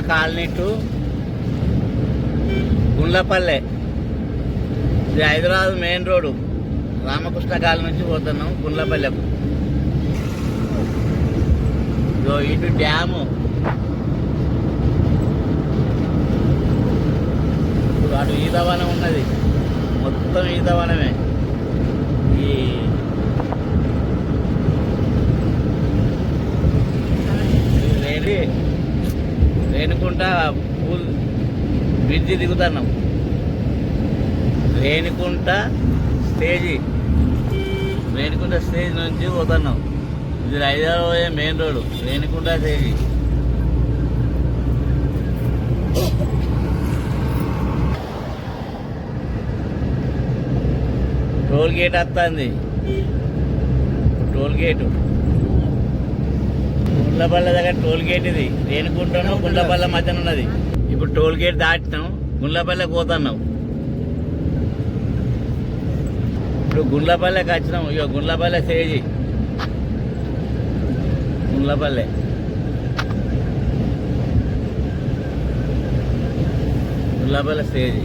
Colony to Gundlapalle. ఇది Hyderabad main road. Ramakrishna colony నుంచి పోతున్నాం గుండ్లపల్లెకు. ఇదో ఇటు డ్యాము. ఇప్పుడు అటు ఈదవనం ఉన్నది. మొత్తం ఈదవనమే. రేణుకుంట పూల్ బ్రిడ్జి దిగుతున్నాం. రేణుకుంట స్టేజి రేణుకుంట స్టేజ్ నుంచి పోతున్నాం. ఇది Hyderabad main road Renukunta stage. Toll gate వస్తుంది. Toll gate. గుండ్లపల్ల దగ్గర టోల్ గేట్ ఇది రేణుకుంటాను గుండ్లపల్ల మధ్యన ఉన్నది. ఇప్పుడు టోల్ గేట్ దాటినాం గుండ్లపల్లె పోతున్నాం. ఇప్పుడు గుండ్లపల్లెకి వచ్చినాం. ఇక గుండ్లపల్లె సేజి. గుండ్లపల్లె. గుండ్లపల్లె స్టేజి